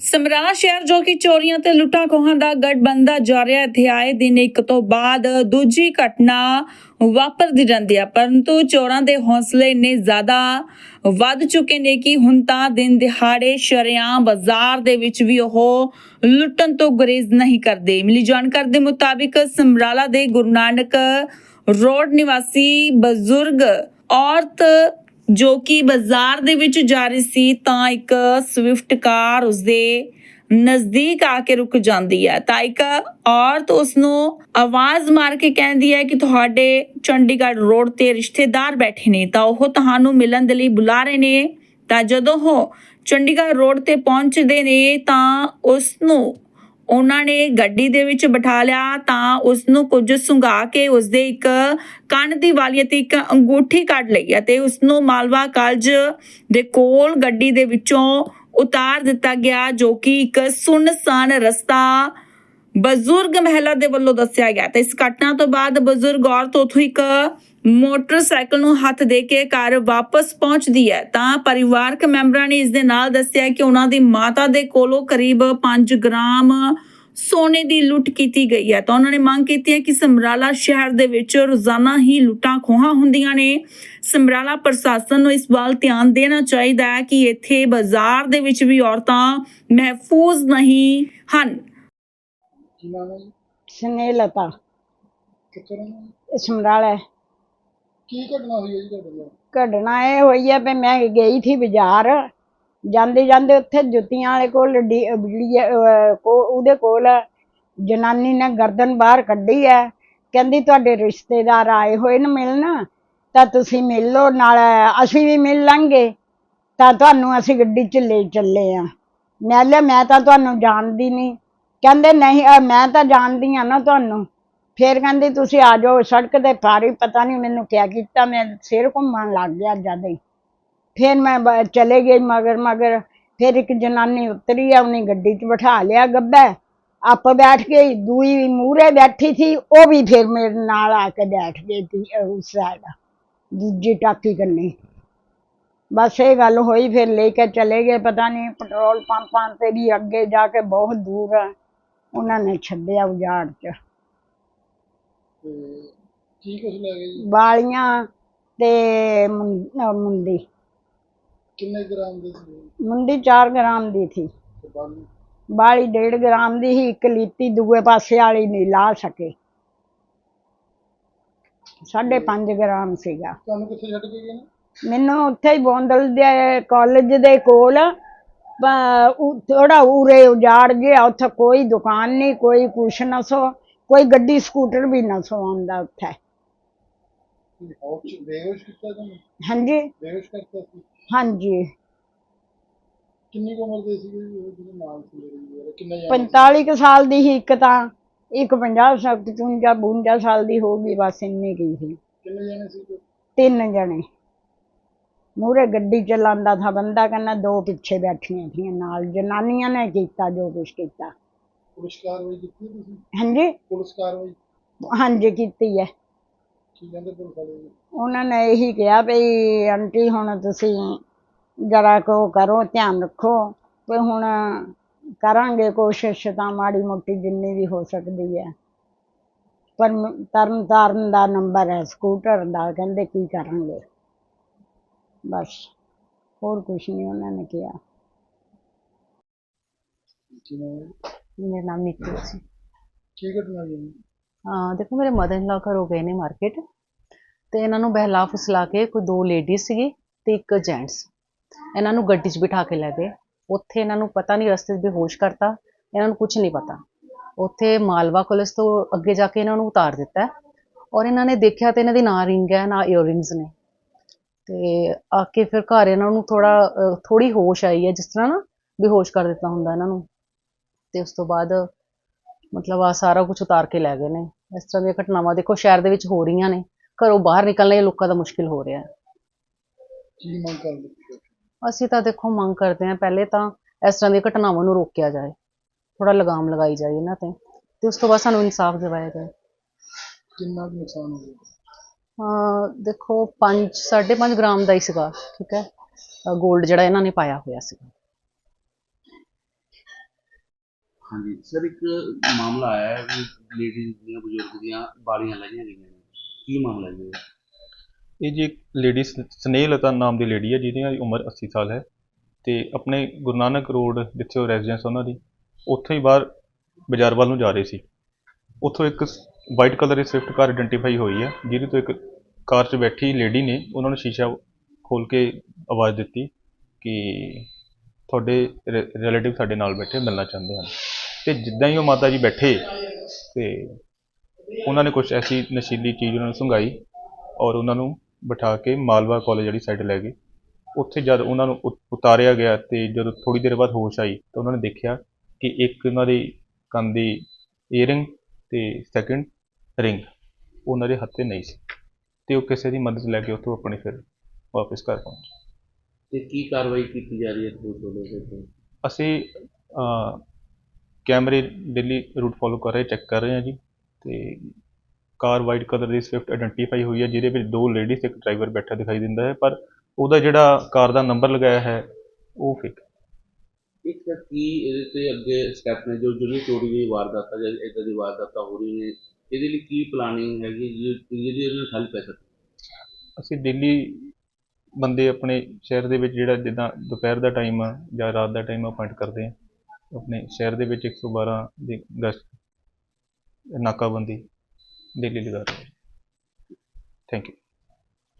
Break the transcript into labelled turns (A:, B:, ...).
A: ਸਮਰਾਲਾ ਸ਼ਹਿਰ ਜੋ ਕਿ ਚੋਰੀਆਂ ਤੇ ਲੁੱਟਾਂ ਖੋਹਾਂ ਦਾ ਗੜ ਬੰਦਾ ਜਾ ਰਿਹਾ ਇੱਥੇ ਆਏ ਦਿਨ ਇੱਕ ਤੋਂ ਬਾਅਦ ਦੂਜੀ ਘਟਨਾ ਵਾਪਰਦੀ ਰਹਿੰਦੀ ਹੈ, ਪਰੰਤੂ ਚੋਰਾਂ ਦੇ ਹੌਸਲੇ ਇੰਨੇ ਜ਼ਿਆਦਾ ਵੱਧ ਚੁੱਕੇ ਨੇ ਕਿ ਹੁਣ ਤਾਂ ਦਿਨ ਦਿਹਾੜੇ ਸ਼ਰੇਆਮ ਬਾਜ਼ਾਰ ਦੇ ਵਿੱਚ ਵੀ ਉਹ ਲੁੱਟਣ ਤੋਂ ਗੁਰੇਜ਼ ਨਹੀਂ ਕਰਦੇ। ਮਿਲੀ ਜਾਣਕਾਰੀ ਦੇ ਮੁਤਾਬਿਕ ਸਮਰਾਲਾ ਦੇ ਗੁਰੂ ਨਾਨਕ ਰੋਡ ਨਿਵਾਸੀ ਬਜ਼ੁਰਗ ਔਰਤ ਜੋ ਕਿ ਬਾਜ਼ਾਰ ਦੇ ਵਿੱਚ ਜਾ ਰਹੀ ਸੀ, ਤਾਂ ਇੱਕ ਸਵਿਫਟ ਕਾਰ ਉਸਦੇ ਨਜ਼ਦੀਕ ਆ ਕੇ ਰੁਕ ਜਾਂਦੀ ਹੈ। ਤਾਂ ਇੱਕ ਔਰਤ ਉਸ ਨੂੰ ਆਵਾਜ਼ ਮਾਰ ਕੇ ਕਹਿੰਦੀ ਹੈ ਕਿ ਤੁਹਾਡੇ ਚੰਡੀਗੜ੍ਹ ਰੋਡ ਤੇ ਰਿਸ਼ਤੇਦਾਰ ਬੈਠੇ ਨੇ, ਤਾਂ ਉਹ ਤੁਹਾਨੂੰ ਮਿਲਣ ਦੇ ਲਈ ਬੁਲਾ ਰਹੇ ਨੇ। ਤਾਂ ਜਦੋਂ ਉਹ ਚੰਡੀਗੜ੍ਹ ਰੋਡ ਤੇ ਪਹੁੰਚਦੇ ਨੇ, ਤਾਂ ਉਸ ਨੂੰ ਉਹਨਾਂ ਨੇ ਗੱਡੀ ਦੇ ਵਿੱਚ ਬਿਠਾ ਲਿਆ ਤਾਂ ਉਸ ਨੂੰ ਕੁਝ ਸੁੰਘਾ ਕੇ ਉਸ ਦੇ ਇੱਕ ਕੰਨ ਦੀ ਵਾਲੀ ਅਤੇ ਇੱਕ ਅੰਗੂਠੀ ਕੱਢ ਲਈ ਅਤੇ ਉਸ ਨੂੰ ਮਾਲਵਾ ਕਾਲਜ ਦੇ ਕੋਲ ਗੱਡੀ ਦੇ ਵਿੱਚੋਂ ਉਤਾਰ ਦਿੱਤਾ ਗਿਆ, ਜੋ ਕਿ ਇੱਕ ਸੁੰਨਸਾਨ ਰਸਤਾ ਬਜ਼ੁਰਗ ਮਹਿਲਾ ਦੇ ਵੱਲੋਂ ਦੱਸਿਆ ਗਿਆ। ਤੇ ਇਸ ਘਟਨਾ ਤੋਂ ਬਾਅਦ ਬਜ਼ੁਰਗ ਔਰਤ ਉਥੋਂ ਇੱਕ ਮੋਟਰਸਾਈਕਲ ਨੂੰ ਹੱਥ ਦੇ ਕੇ ਘਰ ਵਾਪਸ ਪਹੁੰਚਦੀ ਹੈ। ਤਾਂ ਪਰਿਵਾਰਕ ਮੈਂਬਰਾਂ ਨੇ ਇਸ ਦੇ ਨਾਲ ਦੱਸਿਆ ਕਿ ਉਹਨਾਂ ਦੀ ਮਾਤਾ ਦੇ ਕੋਲੋਂ ਕਰੀਬ 5 ਗ੍ਰਾਮ ਸੋਨੇ ਦੀ ਲੁੱਟ ਕੀਤੀ ਗਈ ਹੈ। ਤਾਂ ਉਹਨਾਂ ਨੇ ਮੰਗ ਕੀਤੀ ਹੈ ਕਿ ਸਮਰਾਲਾ ਸ਼ਹਿਰ ਦੇ ਵਿੱਚ ਰੋਜ਼ਾਨਾ ਹੀ ਲੁੱਟਾਂ ਖੋਹਾਂ ਹੁੰਦੀਆਂ ਨੇ। ਸਮਰਾਲਾ ਪ੍ਰਸ਼ਾਸਨ ਨੂੰ ਇਸ ਵੱਲ ਧਿਆਨ ਦੇਣਾ ਚਾਹੀਦਾ ਹੈ ਕਿ ਇੱਥੇ ਬਾਜ਼ਾਰ ਦੇ ਵਿੱਚ ਵੀ ਔਰਤਾਂ ਮਹਿਫੂਜ਼ ਨਹੀਂ ਹਨ।
B: ਕੀ ਨਾਮ
C: ਸਮਰਾਲਾ
B: ਕੀ ਘਟਨਾ ਹੋਈ ਹੈ ਜੀ ਤੁਹਾਡੇ ਨਾਲ?
C: ਘਟਨਾ ਇਹ ਹੋਈ ਹੈ ਵੀ ਮੈਂ ਗਈ ਸੀ ਬਾਜ਼ਾਰ। ਜਾਂਦੇ ਜਾਂਦੇ ਉੱਥੇ ਜੁੱਤੀਆਂ ਵਾਲੇ ਕੋਲ ਡੀ- ਬਿਜਲੀ ਅਹ, ਕੋ- ਉਹਦੇ ਕੋਲ ਜਨਾਨੀ ਨੇ ਗਰਦਨ ਬਾਹਰ ਕੱਢੀ ਹੈ। ਕਹਿੰਦੀ ਤੁਹਾਡੇ ਰਿਸ਼ਤੇਦਾਰ ਆਏ ਹੋਏ ਨੇ ਮਿਲਣ ਤਾਂ ਤੁਸੀਂ ਮਿਲ ਲਓ ਨਾਲ ਅਸੀਂ ਵੀ ਮਿਲ ਲਾਂਗੇ। ਤਾਂ ਤੁਹਾਨੂੰ ਅਸੀਂ ਗੱਡੀ 'ਚ ਲੈ ਚੱਲੇ ਆ ਮੈਂ ਲਿਆ ਮੈਂ ਤਾਂ ਤੁਹਾਨੂੰ ਜਾਣਦੀ ਨਹੀਂ। ਕਹਿੰਦੇ ਨਹੀਂ ਅਹ, ਮੈਂ ਤਾਂ ਜਾਣਦੀ ਆ ਨਾ ਤੁਹਾਨੂੰ। ਫਿਰ ਕਹਿੰਦੀ, ਤੁਸੀਂ ਆ ਜਾਓ ਸੜਕ ਤੇ ਪਾਰੀ ਪਤਾ ਨਹੀਂ ਮੈਨੂੰ ਕਿਆ ਕੀਤਾ, ਮੈਂ ਸਿਰ ਘੁੰਮਣ ਲੱਗ ਗਿਆ ਜਦ ਹੀ। ਫਿਰ ਮੈਂ ਚਲੇ ਗਈ ਮਗਰ ਮਗਰ, ਫਿਰ ਇੱਕ ਜਨਾਨੀ ਉਤਰੀ ਆ, ਉਹਨੇ ਗੱਡੀ 'ਚ ਬਿਠਾ ਲਿਆ ਗੱਬੇ। ਆਪ ਬੈਠ ਗਈ, ਦੂਈ ਮੂਰੇ ਬੈਠੀ ਸੀ, ਉਹ ਵੀ ਫਿਰ ਮੇਰੇ ਨਾਲ ਆ ਕੇ ਬੈਠ ਗਈ ਸੀ ਉਸ ਸਾਈਡ ਦੂਜੀ ਟਾਕੀ ਕੰਨੀ। ਬਸ ਇਹ ਗੱਲ ਹੋਈ, ਫਿਰ ਲੈ ਕੇ ਚਲੇ ਗਏ, ਪਤਾ ਨਹੀਂ ਪੈਟਰੋਲ ਪੰਪਾਂ ਤੇ ਵੀ ਅੱਗੇ ਜਾ ਕੇ ਬਹੁਤ ਦੂਰ ਉਹਨਾਂ ਨੇ ਛੱਡਿਆ ਉਜਾੜ 'ਚ।
B: ਤੇ ਕੀ ਕੁਝ ਲੈ ਗਏ ਜੀ?
C: ਵਾਲੀਆਂ ਤੇ ਮੁੰ- ਅਹ ਮੁੰਦੀ
B: ਕਿੰਨੇ ਗ੍ਰਾਮ ਦੇ ਸੀ?
C: ਮੁੰਦੀ 4 ਗ੍ਰਾਮ ਦੀ
B: ਤੇ ਬਾਲੂ?
C: ਵਾਲੀ 1.5 ਗ੍ਰਾਮ ਦੀ ਹੀ ਇੱਕ ਲੀਤੀ ਦੂਏ ਪਾਸੇ ਵਾਲੀ ਨਹੀਂ ਲਾ ਸਕੇ। 5.5 ਗ੍ਰਾਮ ਸੀਗਾ।
B: ਤੁਹਾਨੂੰ ਕਿੱਥੇ ਛੱਡ ਕੇ ਗਏ ਨੇ?
C: ਮੈਨੂੰ ਉੱਥੇ ਹੀ ਬੋਂਦਲ ਦੇ ਕਾਲਜ ਦੇ ਕੋਲ ਥੋੜਾ ਉਰੇ ਉਜਾੜ ਗਿਆ ਉੱਥੇ ਕੋਈ ਦੁਕਾਨ ਨਹੀਂ ਕੋਈ ਕੁਛ ਨਾ ਸੋ। ਕੋਈ ਗੱਡੀ ਸਕੂਟਰ ਵੀ ਨਾ ਸੋ ਆਉਂਦਾ ਉੱਥੇ।
B: ਕੀ ਹੌਸ਼ ਬੇਹੋਸ਼ ਕੀਤਾ ਤੁਹਾਨੂੰ?
C: ਹਾਂਜੀ।
B: ਬੇਹੋਸ਼ ਕਰਤਾ ਸੀ?
C: ਹਾਂਜੀ।
B: ਕਿੰਨੀ ਕੁ ਉਮਰ ਦੇ ਸੀ ਜੀ ਉਹ ਜਿਹਦੇ ਨਾਲ ਸੀ ਮੇਰੇ ਜੀ? ਉਹ ਕਿੰਨੇ ਜਾਣੇ
C: 45 ਕੁ ਸਾਲ ਦੀ ਸੀ ਇੱਕ ਤਾਂ। ਇੱਕ 50 ਸਾਲ 55 52 ਸਾਲ ਦੀ ਹੋ ਗਈ ਬਸ ਇੰਨੀ ਕੀ ਸੀ।
B: ਕਿੰਨੇ ਜਾਣੇ ਸੀ ਤੇ
C: ਤਿੰਨ ਜਣੇ। ਮੂਰੇ ਗੱਡੀ ਚਲਾਉਂਦਾ ਥਾ ਬੰਦਾ ਕਹਿੰਦਾ ਦੋ ਪਿੱਛੇ ਬੈਠੀਆਂ ਥੀਆਂ ਨਾਲ। ਜਨਾਨੀਆਂ ਨੇ ਕੀਤਾ ਜੋ ਕੁਛ ਕੀਤਾ।
B: ਪੁਲਿਸ ਕਾਰਵਾਈ ਕੀਤੀ ਤੁਸੀਂ?
C: ਹਾਂਜੀ।
B: ਪੁਲਿਸ ਕਾਰਵਾਈ?
C: ਹਾਂਜੀ ਕੀਤੀ ਹੈ
B: ਕੀ ਕਹਿੰਦੇ ਪੁਲਿਸ ਵਾਲੇ ਜੀ?
C: ਉਹਨਾਂ ਨੇ ਇਹੀ ਕਿਹਾ ਵੀ ਆਂਟੀ ਹੁਣ ਤੁਸੀਂ ਜਰਾ ਕੋ ਕਰੋ ਧਿਆਨ ਰੱਖੋ। ਵੀ ਹੁਣ ਕਰਾਂਗੇ ਕੋਸ਼ਿਸ਼ ਤਾਂ ਮਾੜੀ ਮੋਟੀ ਜਿੰਨੀ ਵੀ ਹੋ ਸਕਦੀ ਹੈ ਪਰ ਤਰਨ ਤਾਰਨ ਦਾ ਨੰਬਰ ਹੈ ਸਕੂਟਰ ਦਾ ਕਹਿੰਦੇ ਕੀ ਕਰਾਂਗੇ। ਬਸ ਹੋਰ ਕੁਛ ਨਹੀਂ ਉਹਨਾਂ ਨੇ ਕਿਹਾ?
D: ਮੇਰਾ ਨਾਮ ਨੀਤੂ ਸੀ
B: ਕੀ ਘਟਨਾ ਹੋਈ?
D: ਹਾਂ ਦੇਖੋ ਮੇਰੇ ਮਦਰ ਇਨ ਲਾ ਘਰੋਂ ਗਏ ਨੇ ਮਾਰਕੀਟ ਤੇ ਇਹਨਾਂ ਨੂੰ ਬਹਿਲਾ ਫੁਸਲਾ ਕੇ ਕੋਈ ਦੋ ਲੇਡੀਜ਼ ਸੀਗੀ ਤੇ ਇੱਕ ਜੈਂਟਸ ਇਹਨਾਂ ਨੂੰ ਗੱਡੀ 'ਚ ਬਿਠਾ ਕੇ ਲੈ ਗਏ ਉੱਥੇ ਇਹਨਾਂ ਨੂੰ ਪਤਾ ਨਹੀਂ ਰਸਤੇ 'ਚ ਬੇਹੋਸ਼ ਕਰਤਾ ਇਹਨਾਂ ਨੂੰ ਕੁਝ ਨਹੀਂ ਪਤਾ ਉੱਥੇ ਮਾਲਵਾ ਕਾਲਜ ਤੋਂ ਅੱਗੇ ਜਾ ਕੇ ਇਹਨਾਂ ਨੂੰ ਉਤਾਰ ਦਿੱਤਾ ਔਰ ਇਹਨਾਂ ਨੇ ਦੇਖਿਆ ਤੇ ਇਹਨਾਂ ਦੀ ਨਾ ਰਿੰਗ ਹੈ ਨਾ ਇਅਰਿੰਗਸ ਨੇ ਤੇ ਆ ਕੇ ਫਿਰ ਘਰ ਇਹਨਾਂ ਨੂੰ ਥੋੜਾ ਥੋੜੀ ਹੋਸ਼ ਆਈ ਹੈ ਜਿਸ ਤਰ੍ਹਾਂ ਨਾ ਬੇਹੋਸ਼ ਕਰ ਦਿੱਤਾ ਹੁੰਦਾ ਇਹਨਾਂ ਨੂੰ ਤੇ ਉਸ ਤੋਂ ਬਾਅਦ ਮਤਲਬ ਆ ਸਾਰਾ ਕੁਝ ਉਤਾਰ ਕੇ ਲੈ ਗਏ ਨੇ। ਇਸ ਤਰ੍ਹਾਂ ਦੀਆਂ ਘਟਨਾਵਾਂ ਦੇਖੋ ਸ਼ਹਿਰ ਦੇ ਵਿੱਚ ਹੋ ਰਹੀਆਂ ਨੇ। ਘਰੋਂ ਬਾਹਰ ਨਿਕਲਣਾ ਇਹ ਲੋਕਾਂ ਦਾ ਮੁਸ਼ਕਿਲ ਹੋ ਰਿਹਾ ਹੈ।
B: ਕੀ ਮੰਗ ਕਰਦੇ ਸੀ
D: ਅਸੀਂ ਤਾਂ ਦੇਖੋ ਮੰਗ ਕਰਦੇ ਹਾਂ ਪਹਿਲੇ ਤਾਂ ਇਸ ਤਰ੍ਹਾਂ ਦੀਆਂ ਘਟਨਾਵਾਂ ਨੂੰ ਰੋਕਿਆ ਜਾਏ। ਥੋੜਾ ਲਗਾਮ ਲਗਾਈ ਜਾਏ ਇਹਨਾਂ ਤੇ ਤੇ ਉਸ ਤੋਂ ਬਾਅਦ ਸਾਨੂੰ ਇਨਸਾਫ ਦਿਵਾਇਆ ਜਾਏ।
B: ਕਿੰਨਾ ਕੁ ਨੁਕਸਾਨ ਹੋ ਗਿਆ?
D: ਹਾਂ ਦੇਖੋ 5 5.5 ਗ੍ਰਾਮ ਦਾ ਹੀ ਸੀਗਾ ਠੀਕ ਹੈ। 골ਡ ਜਿਹੜਾ ਇਹਨਾਂ ਨੇ ਪਾਇਆ ਹੋਇਆ ਸੀਗਾ।
E: ਹਾਂਜੀ, ਸਰ ਇੱਕ ਮਾਮਲਾ ਆਇਆ ਹੈ ਕਿ ਲੇਡੀਜ਼ ਦੀਆਂ, ਬਜ਼ੁਰਗ ਦੀਆਂ ਬਾਲੀਆਂ ਲਾਈਆਂ ਗਈਆਂ ਨੇ। ਕੀ ਮਾਮਲਾ ਹੈ ਜੀ ਇਹ?
F: ਜੀ ਇੱਕ ਲੇਡੀ ਸਨੇਹਲਤਾ ਨਾਮ ਦੀ ਲੇਡੀ ਹੈ, ਜਿਹਦੀ ਉਮਰ 80 ਸਾਲ ਹੈ ਤੇ ਆਪਣੇ ਗੁਰੂ ਨਾਨਕ ਰੋਡ ਜਿੱਥੇ ਉਹ ਰੈਜ਼ੀਡੈਂਸ ਉਹਨਾਂ ਦੀ, ਉੱਥੋਂ ਹੀ ਬਾਹਰ ਬਾਜ਼ਾਰ ਵੱਲ ਨੂੰ ਜਾ ਰਹੇ ਸੀ। ਉੱਥੋਂ ਇੱਕ ਵਾਈਟ ਕਲਰ ਦੀ ਸਵਿਫਟ ਕਾਰ ਆਇਡੈਂਟੀਫਾਈ ਹੋਈ ਹੈ, ਜਿਹਦੇ ਤੋਂ ਇੱਕ ਕਾਰ 'ਚ ਬੈਠੀ ਲੇਡੀ ਨੇ, ਉਹਨਾਂ ਨੂੰ ਸ਼ੀਸ਼ਾ ਖੋਲ ਕੇ ਆਵਾਜ਼ ਦਿੱਤੀ ਕਿ ਤੁਹਾਡੇ ਰਿਲੇਟਿਵ ਸਾਡੇ ਨਾਲ ਬੈਠੇ, ਮਿਲਣਾ ਚਾਹੁੰਦੇ ਹਨ। ਤੇ ਜਿੱਦਾਂ ਹੀ ਉਹ ਮਾਤਾ ਜੀ ਬੈਠੇ ਤੇ ਉਹਨਾਂ ਨੇ ਕੁਝ ਐਸੀ ਨਸ਼ੀਲੀ ਚੀਜ਼ ਉਹਨਾਂ ਨੂੰ ਸੰਘਾਈ ਔਰ ਉਹਨਾਂ ਨੂੰ ਬਿਠਾ ਕੇ ਮਾਲਵਾ ਕਾਲਜ ਵਾਲੀ ਸਾਈਡ ਲੈ ਗਏ ਉੱਥੇ ਜਦ ਉਹਨਾਂ ਨੂੰ ਉ- ਉਤਾਰਿਆ ਗਿਆ ਤੇ ਜਦੋਂ ਥੋੜੀ ਦੇਰ ਬਾਅਦ ਹੋਸ਼ ਆਈ ਤਾਂ ਉਹਨਾਂ ਨੇ ਦੇਖਿਆ ਕਿ ਇੱਕ ਉਹਨਾਂ ਦੀ ਕੰਨ ਦੀ ਈਅਰਿੰਗ ਤੇ ਸੈਕਿੰਡ ਰਿੰਗ ਉਹਨਾਂ ਦੇ ਹੱਥ 'ਤੇ ਨਹੀਂ ਸੀ ਤੇ ਉਹ ਕਿਸੇ ਦੀ ਮਦਦ ਲੈ ਕੇ ਉੱਥੋਂ ਆਪਣੀ ਫਿਰ ਵਾਪਸ ਘਰ ਪਹੁੰਚੇ
E: ਤੇ ਕੀ ਕਾਰਵਾਈ ਕੀਤੀ ਜਾ ਰਹੀ ਹੈ ਪੁਲਿਸ ਵੱਲੋਂ?
F: ਅਸੀਂ ਕੈਮਰੇ ਡੇਲੀ ਰੂਟ ਫੋਲੋ ਕਰ ਰਹੇ ਚੈੱਕ ਕਰ ਰਹੇ ਹਾਂ ਜੀ। ਤੇ ਕਾਰ ਵਾਈਟ ਕਲਰ ਦੀ ਸਵਿਫਟ ਆਇਡੈਂਟੀਫਾਈ ਹੋਈ ਹੈ ਜਿਹਦੇ ਵਿੱਚ ਦੋ ਲੇਡੀਜ਼ ਇੱਕ ਡਰਾਈਵਰ ਬੈਠਾ ਦਿਖਾਈ ਦਿੰਦਾ ਹੈ ਪਰ ਉਹਦਾ ਜਿਹੜਾ ਕਾਰ ਦਾ ਨੰਬਰ ਲਗਾਇਆ ਹੈ ਉਹ ਫੇਕ
E: ਇੱਕ ਤਾਂ ਕੀ ਇਹਦੇ ਤੇ ਅੱਗੇ ਸਟੈਪ ਨੇ? ਜੋ ਜਿਹੜੀ ਚੋਰੀ ਦੀ ਵਾਰਦਾਤਾਂ ਜਾਂ ਇਦਾਂ ਦੀ ਵਾਰਦਾਤਾਂ ਹੋ ਰਹੀਆਂ ਨੇ ਇਹਦੇ ਲਈ ਕੀ ਪਲਾਨਿੰਗ ਹੈਗੀ? ਜਿਹਦੀ ਇਹਦੇ ਨਾਲ ਹੱਲ ਪੈ ਸਕੇ
F: ਅਸੀਂ ਦਿੱਲੀ ਬੰਦੇ ਆਪਣੇ ਸ਼ਹਿਰ ਦੇ ਵਿੱਚ ਜਿਹੜਾ ਜਿੱਦਾਂ ਦੁਪਹਿਰ ਦਾ ਟਾਈਮ ਆ ਜਾਂ ਰਾਤ ਦਾ ਟਾਈਮ ਅਪਾਇੰਟ ਕਰਦੇ ਆ। ਆਪਣੇ ਸ਼ਹਿਰ ਦੇ ਵਿੱਚ 112 ਦੀ ਗਸ਼ਤ ਨਾਕਾਬੰਦੀ ਦਿੱਲੀ ਲਗਾ ਰਹੇ ਥੈਂਕ ਯੂ